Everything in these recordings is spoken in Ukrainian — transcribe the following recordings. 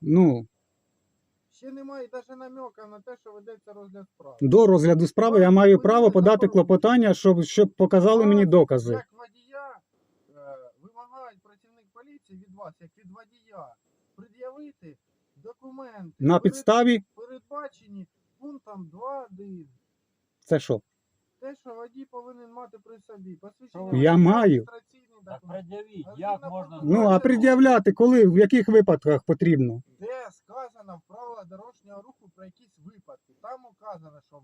Ну, Ще немає навіть намека на те, що ведеться розгляд справи. до розгляду справи я маю право подати клопотання, щоб, щоб показали мені докази. Як водія е, вимагають працівник поліції від вас, як від водія, пред'явити документи, На перед- підставі передбачені пунктом 2.1. це що? Те, що водій повинен мати при собі. Посвідчення Я водія, маю. реєстраційний Так пред'явіть, як можна Ну, а пред'являти коли, в яких випадках потрібно? де сказано в правилах дорожнього руху про якісь випадки. Там указано, що е,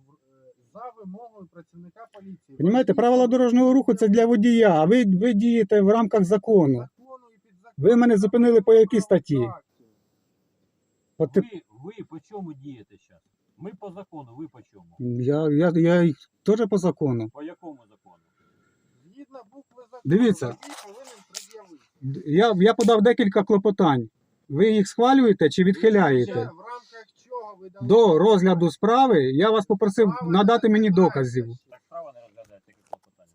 за вимогою працівника поліції. Понімаєте, правила дорожнього руху це для водія, а ви, ви дієте в рамках закону. закону і підзаконного Ви мене зупинили по якій статті? От ти- ви, ви по чому дієте зараз? Ми по закону, ви по чому? я, я, я й теж по закону. По якому закону? Згідно букви закону, Дивіться. Я, я подав декілька клопотань. Ви їх схвалюєте чи відхиляєте? До розгляду справи я вас попросив надати мені доказів. Так справа не розглядає таке клопотання.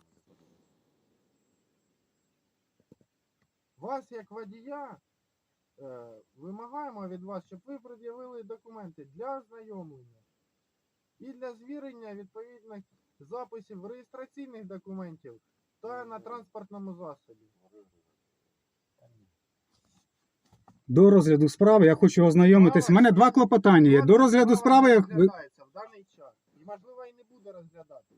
Вас, як водія, е, вимагаємо від вас, щоб ви пред'явили документи для ознайомлення і для звірення відповідних записів реєстраційних документів та на транспортному засобі. До розгляду справи я хочу ознайомитись. У мене два клопотання є. До розгляду справи я... ви- розглядається в даний час. І можливо і не буде розглядати.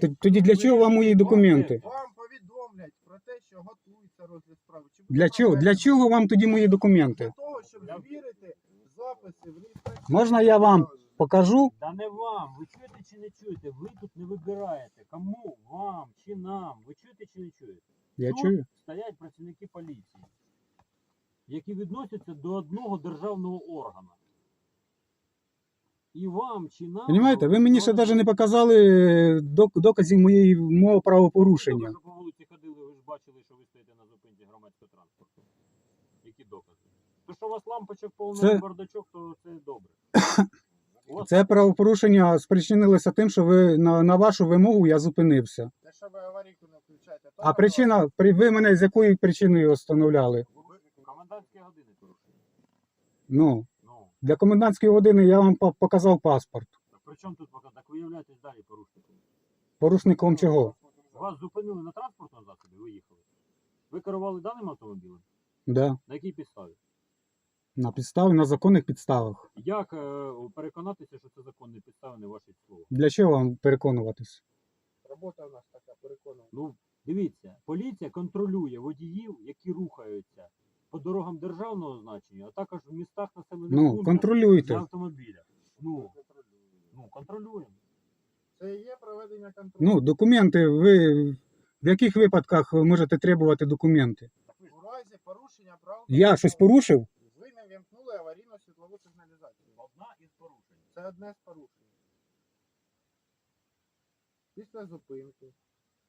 Т- Тоді для чого вам мої документи? Вам повідомлять про те, що готується розгляд справи. Чи буде Для чого? Для чого вам тоді мої документи? Для того, щоб звірити записи в реєстраційній Можна я вам Покажу. Та не вам, ви чуєте чи не чуєте? Ви тут не вибираєте. Кому? Вам чи нам? Ви чуєте чи не чуєте? Я Тут чую. стоять працівники поліції, які відносяться до одного державного органу. І вам чи нам. Понімаєте, ви мені ще навіть не показали е, док- доказів моєї мого правопорушення. Ви по вулиці ходили, ви ж бачили, що ви стоїте на зупинці громадського транспорту. Які докази? То, що у вас лампочок повний Це- бардачок, то це добре. У вас Це правопорушення спричинилося тим, що ви на, на вашу вимогу я зупинився. Те, що ви аварійку не включаєте. то А причина, при- ви мене з якою причиною остановляли? комендантські години порушені. Ну, Ну, для комендантської години я вам по- показав паспорт. так при чому тут пока? Так ви являєтесь далі порушником. Порушником чого? Вас зупинили на транспортному засобі, ви їхали. Ви керували даним автомобілем? Да. На якій підставі? На підставі, на законних підставах. Як е, переконатися, що це законні підстави, не ваші слова? Для чого вам переконуватись? Робота у нас така переконана. Ну, дивіться, поліція контролює водіїв, які рухаються по дорогам державного значення, а також в містах населених Ну, пунктах контролюйте. на автомобілях. Ну, ну, контролюємо. Це і є проведення контролю. Ну, документи, ви в яких випадках ви можете требувати документи? У разі порушення прав. Я щось порушив? Ви не вімкнули аварійну світлову сигналізацію. Одна із порушень. Це одне з порушень. Після зупинки.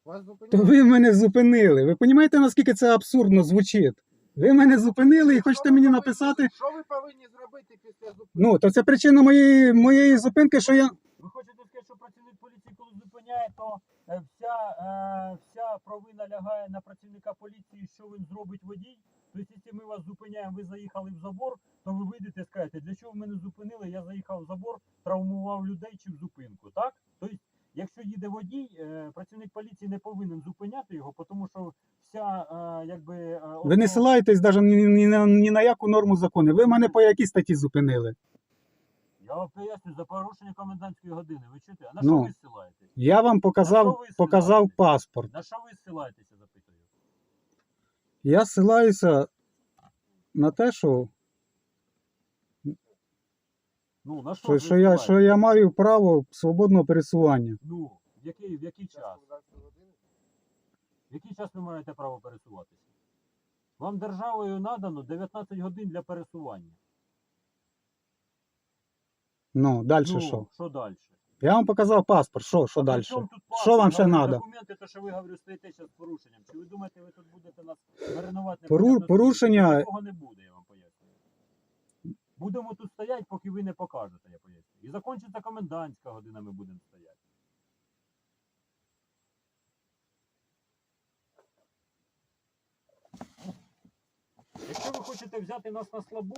Вас То ви мене зупинили. Ви розумієте, наскільки це абсурдно звучить? Ви мене зупинили і хочете мені написати. Що ви повинні зробити після зупинки? Ну, то це причина моєї, моєї зупинки, що я. Ви хочете сказати, що працівник поліції, коли зупиняє, то е, вся, е, вся провина лягає на працівника поліції, що він зробить водій? Тобто, якщо ми вас зупиняємо, ви заїхали в забор, то ви вийдете і скажете, для чого ви мене зупинили, я заїхав в забор, травмував людей чи в зупинку, так? Тобто, якщо їде водій, е, працівник поліції не повинен зупиняти його, тому що вся, е, якби... е, Ви не силаєтесь навіть ні, на, ні на яку норму закону. Ви мене по якій статті зупинили? Я вам поясню, за порушення комендантської години, ви чуєте? А на Ну. що ви ссилаєтесь? Я вам показав, показав паспорт. На що ви ссилаєтеся, запитую? Я силаюся на те, що, Ну, на що, що, що, я, що я маю право свободного пересування. Ну, в який, в який час? В який час ви маєте право пересуватися? Вам державою надано 19 годин для пересування. Ну, далі ну, що? що далі? Я вам показав паспорт. Що, що далі? Що Що вам ще надо? Документи, то що ви говорю, стоїте зараз з порушенням. Чи ви думаєте, ви тут будете нас маринувати? Пору- непонятно порушення- Такого не буде. Будемо тут стояти, поки ви не покажете, я поясню. І закінчиться комендантська година, ми будемо стояти. Якщо ви хочете взяти нас на слабо,